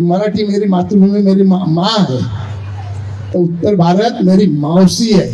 मराठी मेरी मातृभूमि मेरी माँ है। तो उत्तर भारत मेरी मौसी है।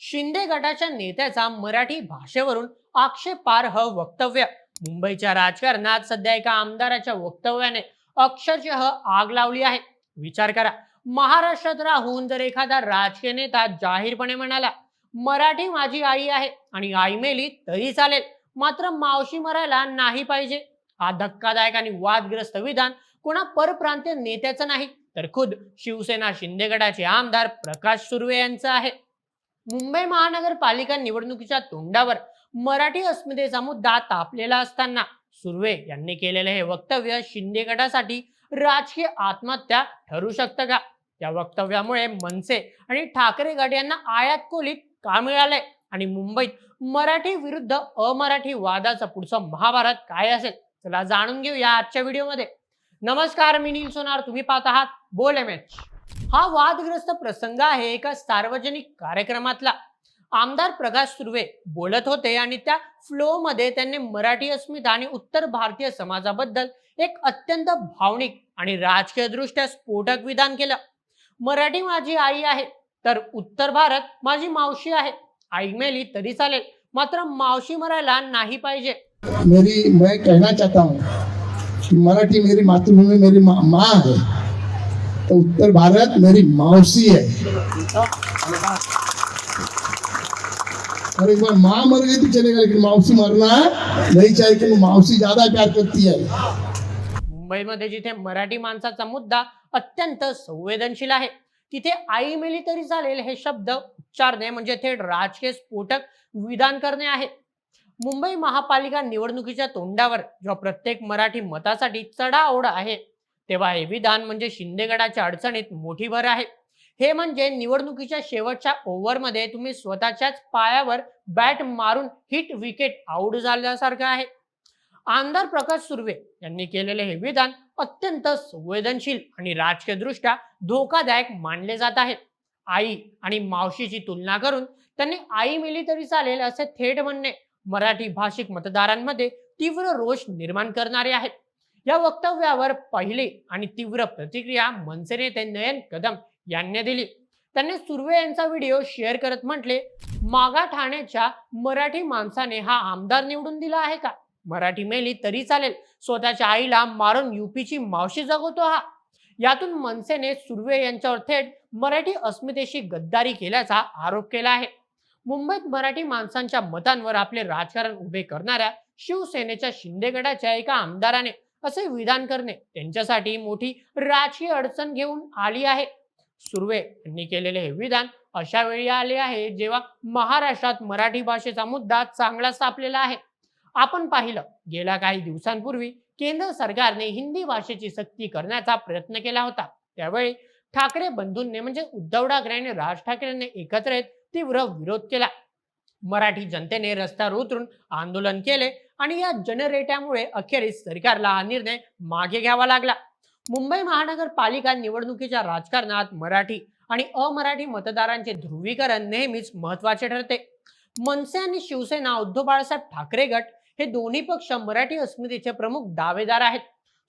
शिंदे गटाच्या नेत्याचा मराठी भाषेवरून आक्षेपार्ह वक्तव्य. मुंबईच्या राजकारणात सध्या एका आमदाराच्या वक्तव्याने अक्षरशः आग लावली आहे. विचार करा. महाराष्ट्रात राहून जर एखादा राजकीय नेता जाहीरपणे म्हणाला मराठी माझी आई आहे आणि आई मेली तरी चालेल. मात्र मावशी मरायला नाही पाहिजे. हा धक्कादायक आणि वादग्रस्त विधान कोणा परप्रांतीय नेत्याचं नाही. तर खुद शिवसेना शिंदे गटाचे आमदार प्रकाश सुर्वे यांचं आहे. मुंबई महानगरपालिका निवडणुकीच्या तोंडावर मराठी अस्मितेचा मुद्दा तापलेला असताना सुर्वे यांनी केलेले हे वक्तव्य शिंदे गटासाठी राजकीय आत्महत्या ठरू शकतं का? या वक्तव्यामुळे मनसे आणि ठाकरे गट यांना आयात खोलीत का मिळालंय? आणि मुंबईत मराठी विरुद्ध अमराठी वादाचा पुढचा महाभारत काय असेल? चला जाणून घेऊया आजच्या व्हिडिओमध्ये. नमस्कार मी नील सोनार. तुम्ही पाहत आहात बोल एम एच हा वादग्रस्त प्रसंग आहे एका सार्वजनिक कार्यक्रमातला. आमदार प्रकाश सुर्वे बोलत होते आणि त्या फ्लो मध्ये त्यांनी मराठी अस्मिता आणि उत्तर भारतीय समाजाबद्दल एक अत्यंत भावनिक आणि राजकीय दृष्ट्या स्फोटक विधान केलं. मराठी माझी आई आहे तर उत्तर भारत माझी मावशी आहे. आई मेली तरी चालेल मात्र मावशी मरायला नाही पाहिजे. मेरी मैं कहना चाहता हूं कि मराठी मेरी मातृभूमि मेरी माँ मा है। तो उत्तर भारत मेरी मौसी है। और एक बार माँ मर गई तो चलेगा लेकिन मावसी मरना नहीं चाहिए क्योंकि मावसी ज्यादा प्यार करती है। मुंबईमध्ये जिथे मराठी माणसाचा मुद्दा अत्यंत संवेदनशील आहे तिथे आई मेली तरी चालेल हे शब्द उच्चारणे म्हणजे थेट राजकीय स्फोटक विधान करणे आहे. मुंबई महापालिका निवडणुकीच्या तोंडावर जेव्हा प्रत्येक मराठी मतासाठी चढाओढ आहे तेव्हा हे विधान म्हणजे शिंदे गटाच्या अडचणीत मोठी भर आहे. हे म्हणजे निवडणुकीच्या शेवटच्या ओव्हरमध्ये तुम्ही स्वतःच्याच पायावर बॅट मारून हिट विकेट आउट झाल्यासारखं आहे. आमदार प्रकाश सुर्वे यांनी केलेले हे विधान अत्यंत संवेदनशील आणि राजकीय दृष्ट्या धोकादायक मानले जात आहे. आई आणि मावशीची तुलना करून त्यांनी आई मिली तरी चालेल असे थेट म्हणणे मराठी भाषिक मतदारांमध्ये तीव्र रोष निर्माण करणारे आहेत. या वक्तव्यावर पहिली आणि तीव्र प्रतिक्रिया मनसे नेते नयन कदम यांनी दिली. त्यांनी सुर्वे यांचा व्हिडिओ शेअर करत म्हटले मागा ठाण्याच्या मराठी माणसाने हा आमदार निवडून दिला आहे का? मराठी मेली तरी चालेल. स्वतःच्या आईला मारून युपीची मावशी जगवतो हा. यातून मनसेने सुर्वे यांच्यावर थेट मराठी अस्मितेशी गद्दारी केल्याचा आरोप केला आहे. मुंबईत मराठी माणसांच्या मतांवर आपले राजकारण उभे करणाऱ्या शिवसेनेच्या शिंदे गटाच्या एका आमदाराने असे विधान करणे त्यांच्यासाठी मोठी राजकीय अडचण घेऊन आली आहे. सुर्वे यांनी केलेले हे विधान अशा वेळी आले आहे जेव्हा महाराष्ट्रात मराठी भाषेचा मुद्दा चांगला सापलेला आहे. आपण पाहिलं गेल्या काही दिवसांपूर्वी केंद्र सरकारने हिंदी भाषेची सक्ती करण्याचा प्रयत्न केला होता. त्यावेळी ठाकरे बंधूंनी म्हणजे उद्धव ठाकरे आणि राज ठाकरेंनी एकत्र येत तीव्र विरोध केला. मराठी जनतेने रस्त्यावर उतरून आंदोलन केले आणि या जनरेट्यामुळे अखेरीस सरकारला हा निर्णय मागे घ्यावा लागला. मुंबई महानगरपालिका निवडणुकीच्या राजकारणात मराठी आणि अमराठी मतदारांचे ध्रुवीकरण नेहमीच महत्त्वाचे ठरते. मनसे आणि शिवसेना उद्धव बाळासाहेब ठाकरे गट हे दोन्ही पक्ष मराठी अस्मितेचे प्रमुख दावेदार आहेत.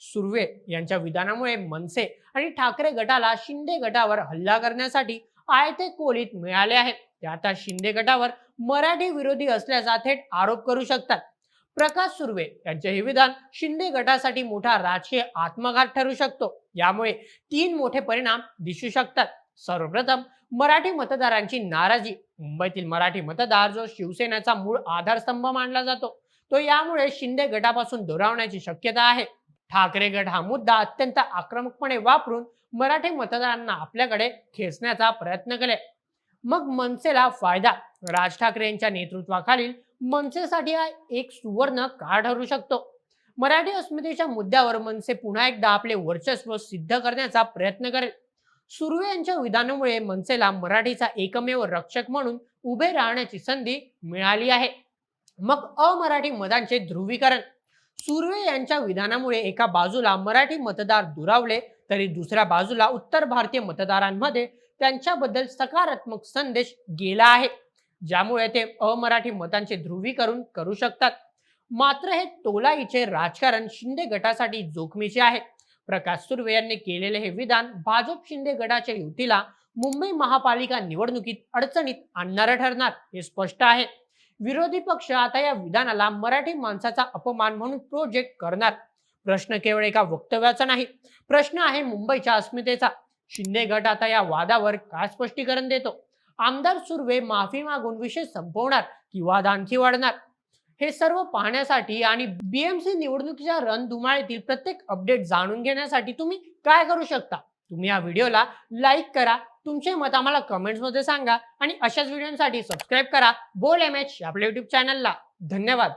सुर्वे यांच्या विधानामुळे मनसे आणि ठाकरे गटाला शिंदे गटावर हल्ला करण्यासाठी आयते कोलीत मिळाले आहेत. ते आता शिंदे गटावर मराठी विरोधी असल्याचा थेट आरोप करू शकतात. प्रकाश सुर्वे यांचे हे विधान शिंदे गटासाठी मोठा राजकीय आत्मघात ठरू शकतो. यामुळे तीन मोठे परिणाम दिसू शकतात. सर्वप्रथम मराठी मतदारांची नाराजी. मुंबईतील मराठी मतदार जो शिवसेनेचा मूळ आधारस्तंभ मानला जातो तो यामुळे शिंदे गटापासून दुरावण्याची शक्यता आहे. ठाकरे गट हा मुद्दा अत्यंत आक्रमकपणे वापरून मराठी मतदारांना आपल्याकडे खेचण्याचा प्रयत्न केले मग मनसेला फायदा. राज ठाकरे यांच्या नेतृत्वाखालील मनसेसाठी हा एक सुवर्ण काळ ठरू शकतो. मराठी अस्मितेच्या मुद्द्यावर मनसे पुन्हा एकदा आपले वर्चस्व सिद्ध करण्याचा प्रयत्न करेल. सुर्वे यांच्या विधानामुळे मनसेला मराठीचा एकमेव रक्षक म्हणून उभे राहण्याची संधी मिळाली आहे. मग अमराठी मतांचे ध्रुवीकरण. सुर्वे यांच्या विधानामुळे एका बाजूला मराठी मतदार दुरावले तरी दुसऱ्या बाजूला उत्तर भारतीय मतदारांमध्ये त्यांच्याबद्दल सकारात्मक संदेश गेला आहे ज्यामुळे ते अमराठी मतांचे ध्रुवीकरण करू शकतात. मात्र हे तोलाईचे राजकारण शिंदे गटासाठी जोखमीचे आहे. प्रकाश सुर्वे यांनी केलेले हे विधान भाजप शिंदे गटाच्या युतीला मुंबई महापालिका निवडणुकीत अडचणीत आणणारं ठरणार हे स्पष्ट आहे. विरोधी पक्ष आता या विधानाला मराठी माणसाचा अपमान म्हणून प्रोजेक्ट करणार. प्रश्न केवळ एका वक्तव्याचा नाही प्रश्न आहे मुंबईच्या अस्मितेचा. शिंदे गट आता या वादावर काय स्पष्टीकरण देतो? आमदार सुर्वे माफी मागून विषय संपवणार की वाद आणखी वाढणार? हे सर्व पाहण्यासाठी आणि बीएमसी निवडणुकीच्या रणधुमाळीतील प्रत्येक अपडेट जाणून घेण्यासाठी तुम्ही काय करू शकता? तुम्ही या व्हिडिओला लाईक करा तुमचे मत आम्हाला कमेंट्समध्ये सांगा आणि अशाच व्हिडिओसाठी सबस्क्राईब करा. बोल एम एच आपल्या युट्यूब चॅनलला धन्यवाद.